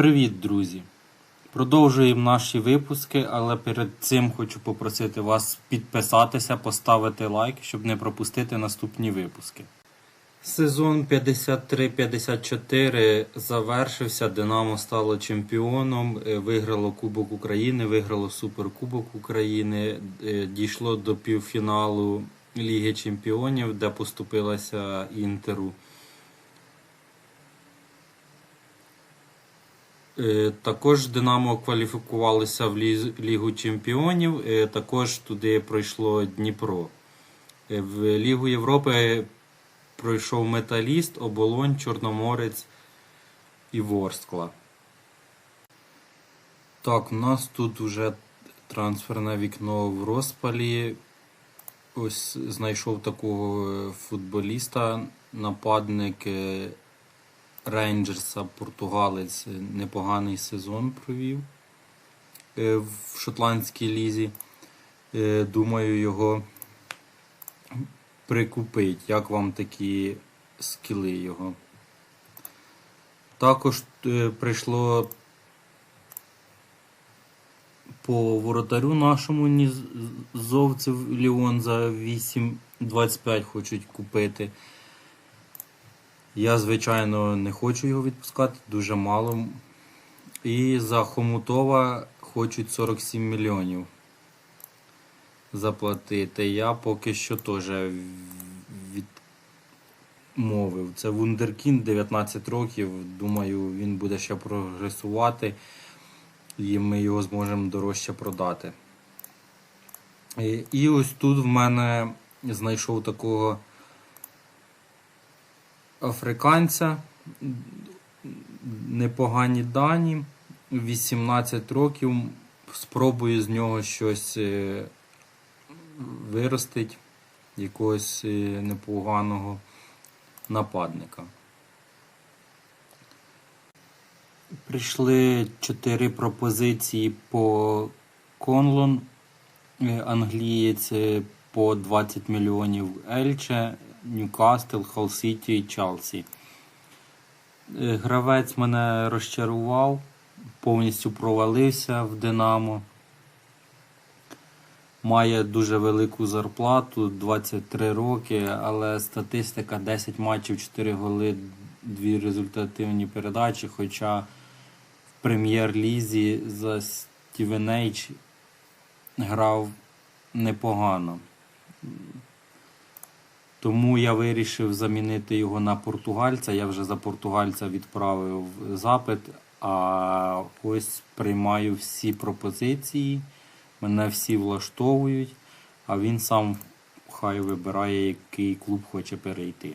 Привіт, друзі! Продовжуємо наші випуски, але перед цим хочу попросити вас підписатися, поставити лайк, щоб не пропустити наступні випуски. Сезон 53-54 завершився. Динамо стало чемпіоном, е, виграло Кубок України, виграло Суперкубок України, е, дійшло до півфіналу Ліги Чемпіонів, де поступилася Інтеру. Також Динамо кваліфікувалося в Лігу Чемпіонів. е, Також туди пройшло Дніпро. Е, В Лігу Європи пройшов Металіст, Оболонь, Чорноморець і Ворскла. Так, у нас тут вже трансферне вікно в розпалі. Ось знайшов такого е, футболіста, нападник е, Рейнджерса, португалець, непоганий сезон провів е, в шотландській лізі. Е, Думаю, його прикупить. Як вам такі скіли його? Також е, прийшло по воротарю нашому нізовців Ліон за 8,25 хочуть купити. Я, звичайно, не хочу його відпускати, дуже мало. І за Хомутова хочуть 47 мільйонів заплатити. Я поки що теж відмовив. Це Вундеркінд 19 років. Думаю, він буде ще прогресувати і ми його зможемо дорожче продати. І ось тут в мене знайшов такого африканця. Непогані дані. 18 років. Спробую з нього щось е, виростить, якогось е, непоганого нападника. Прийшли чотири пропозиції по Конлон. Е, Англієць по 20 мільйонів Ельче, Ньюкастл, Холл Сіті і Челсі. Е, Гравець мене розчарував, повністю провалився в Динамо. Має дуже велику зарплату, 23 роки, але статистика 10 матчів, 4 голи, 2 результативні передачі. Хоча в прем'єр-лізі за Стівенейч грав непогано. Тому я вирішив замінити його на португальця. Я вже за португальця відправив запит, а ось приймаю всі пропозиції. Мене всі влаштовують, а він сам хай вибирає, який клуб хоче перейти.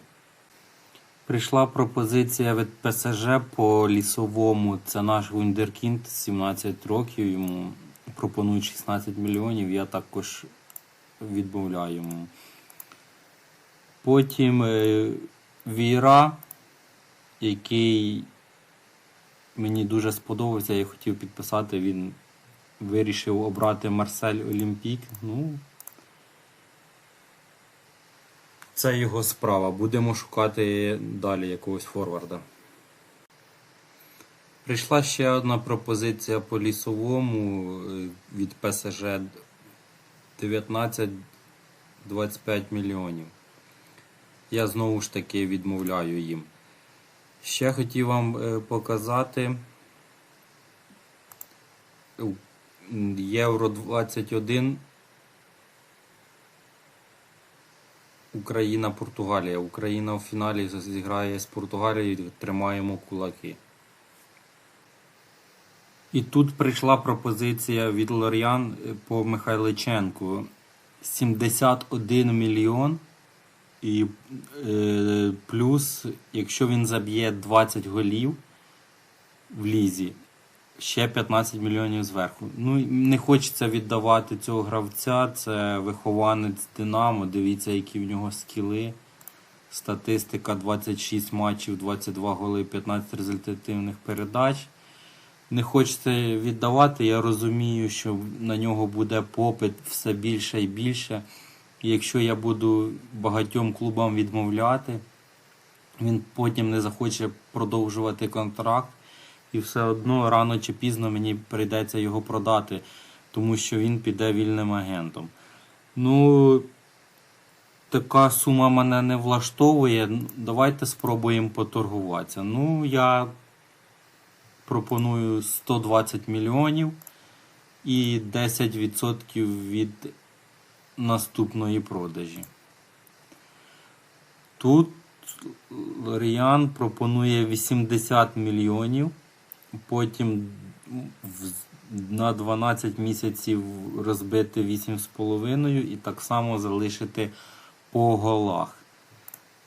Прийшла пропозиція від ПСЖ по лісовому. Це наш Вундеркінд, 17 років йому пропонують 16 мільйонів. Я також відмовляю йому. Потім е, Віра, який мені дуже сподобався, я хотів підписати, він вирішив обрати Марсель Олімпік. Ну, це його справа. Будемо шукати далі якогось форварда. Прийшла ще одна пропозиція по лісовому е, від ПСЖ 19-25 мільйонів. Я знову ж таки відмовляю їм. Ще хотів вам е, показати Євро 21 Україна Португалія. Україна в фіналі зіграє з Португалією, тримаємо кулаки. І тут прийшла пропозиція від Лор'ян е, по Михайличенку. 71 мільйон. І е, плюс, якщо він заб'є 20 голів в лізі, ще 15 мільйонів зверху. Ну, не хочеться віддавати цього гравця. Це вихованець Динамо. Дивіться, які в нього скіли. Статистика 26 матчів, 22 голи, 15 результативних передач. Не хочеться віддавати. Я розумію, що на нього буде попит все більше і більше. Якщо я буду багатьом клубам відмовляти, він потім не захоче продовжувати контракт. і все одно рано чи пізно мені прийдеться його продати, тому що він піде вільним агентом. Ну, така сума мене не влаштовує. Давайте спробуємо поторгуватися. Ну, я пропоную 120 мільйонів і 10% від наступної продажі. Тут Лоріан пропонує 80 мільйонів, потім на 12 місяців розбити 8,5 і так само залишити по голах.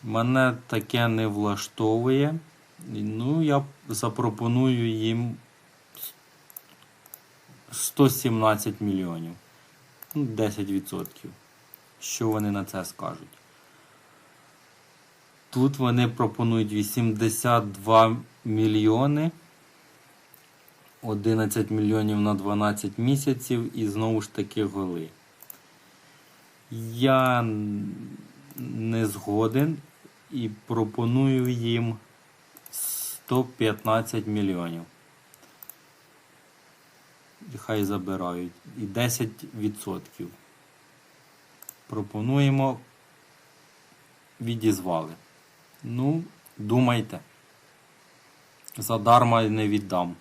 Мене таке не влаштовує. Ну, я запропоную їм 117 мільйонів. Ну, 10%. Що вони на це скажуть? Тут вони пропонують 82 мільйони. 11 мільйонів на 12 місяців і знову ж таки голи. Я не згоден і пропоную їм 115 мільйонів. Хай забирають. І 10%. Пропонуємо. Відізвали. Ну, думайте. Задарма не віддам.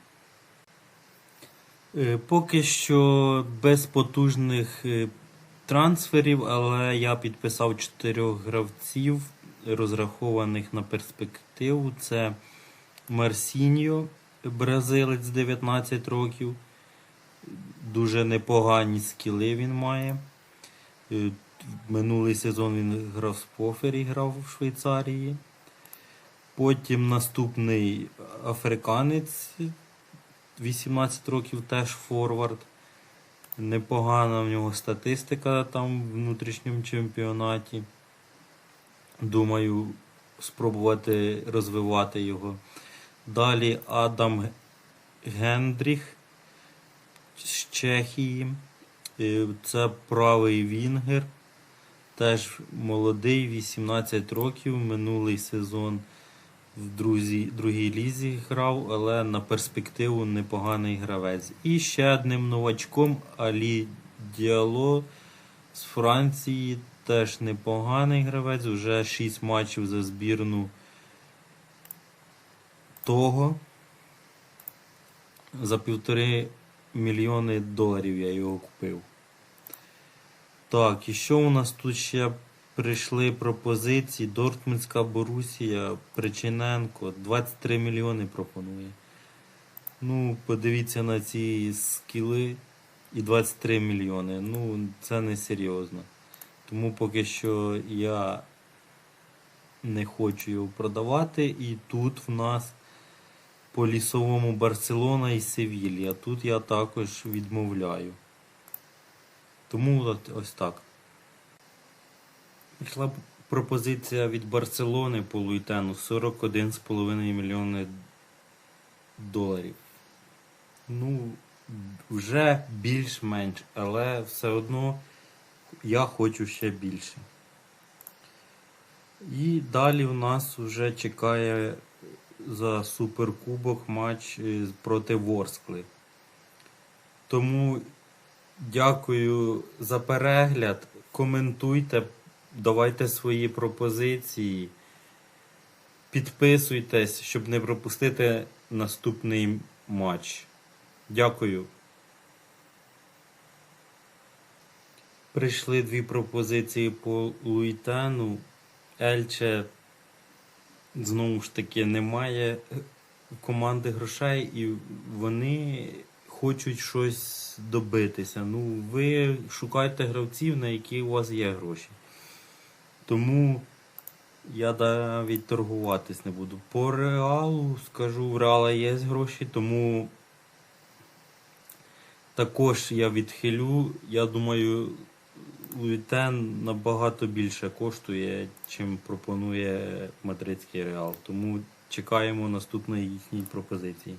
Е, Поки що без потужних е, трансферів, але я підписав чотирьох гравців, розрахованих на перспективу. Це Марсіньо, бразилець 19 років. Дуже непогані скіли він має. Е, Минулий сезон він грав з Пофері, грав в Швейцарії. Потім наступний африканець 18 років теж форвард. Непогана в нього статистика там в внутрішньому чемпіонаті. Думаю, спробувати розвивати його. Далі Адам Гендріх з Чехії. Це правий Вінгер. Теж молодий, 18 років. Минулий сезон в друзі, другій лізі грав, але на перспективу непоганий гравець. І ще одним новачком Алі Діало з Франції. Теж непоганий гравець. Вже 6 матчів за збірну того. За півтори мільйони доларів я його купив. Так, і що у нас тут ще прийшли пропозиції? Дортмундська Борусія, Причиненко, 23 мільйони пропонує. Ну, подивіться на ці скіли і 23 мільйони. Ну, це не серйозно. Тому поки що я не хочу його продавати. І тут в нас по лісовому Барселона і Севілья. Тут я також відмовляю. Тому ось так. Прийшла пропозиція від Барселони по Луйтену 41,5 мільйони доларів. Ну, вже більш-менш, але все одно я хочу ще більше. І далі в нас вже чекає за суперкубок матч е, проти Ворскли. Тому дякую за перегляд. Коментуйте, давайте свої пропозиції. Підписуйтесь, щоб не пропустити наступний матч. Дякую. Прийшли дві пропозиції по Луїтану. Ельче знову ж таки немає команди грошей, і вони хочуть щось добитися. Ну, ви шукайте гравців, на які у вас є гроші. Тому я навіть торгуватись не буду. По реалу скажу, в реала є гроші, тому також я відхилю. Я думаю, Луїтен набагато більше коштує, чим пропонує мадридський реал. Тому чекаємо наступної їхньої пропозиції.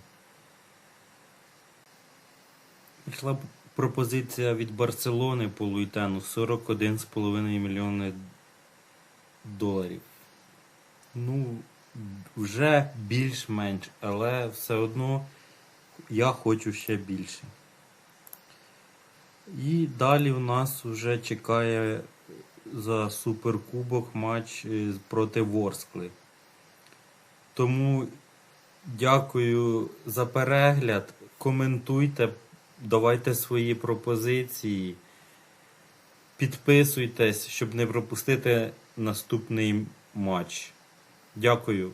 Пішла пропозиція від Барселони по Луїтену 41,5 мільйони доларів. Ну, вже більш-менш, але все одно Я хочу ще більше. І далі в нас вже чекає за суперкубок матч е, проти Ворскли. Тому дякую за перегляд. Коментуйте, давайте свої пропозиції. Підписуйтесь, щоб не пропустити наступний матч. Дякую.